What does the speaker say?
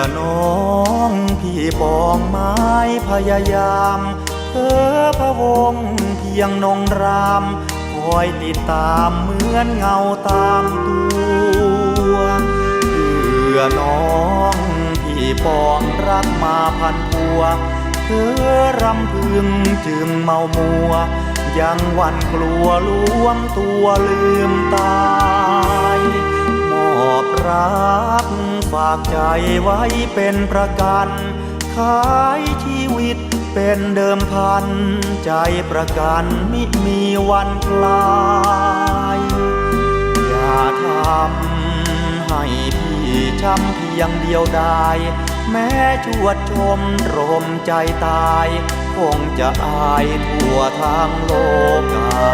อน้องพี่ปองไม้พยายามเธอพระวงเพียงนงรามคอยติดตามเหมือนเงาตามตัวเพื่อน้องพี่ปองรักมาพันพัวเธอรำพึงจึงเมามัว ยังวันกลัวล้วงตัวลืมตาากใจไว้เป็นประกัน ขายชีวิตเป็นเดิมพัน ใจประกันมิมีวันคลาย อย่าทำให้พี่ช้ำเพียงเดียวดาย แม้ชวดชมรมใจตาย คงจะอายทั่วทางโลกา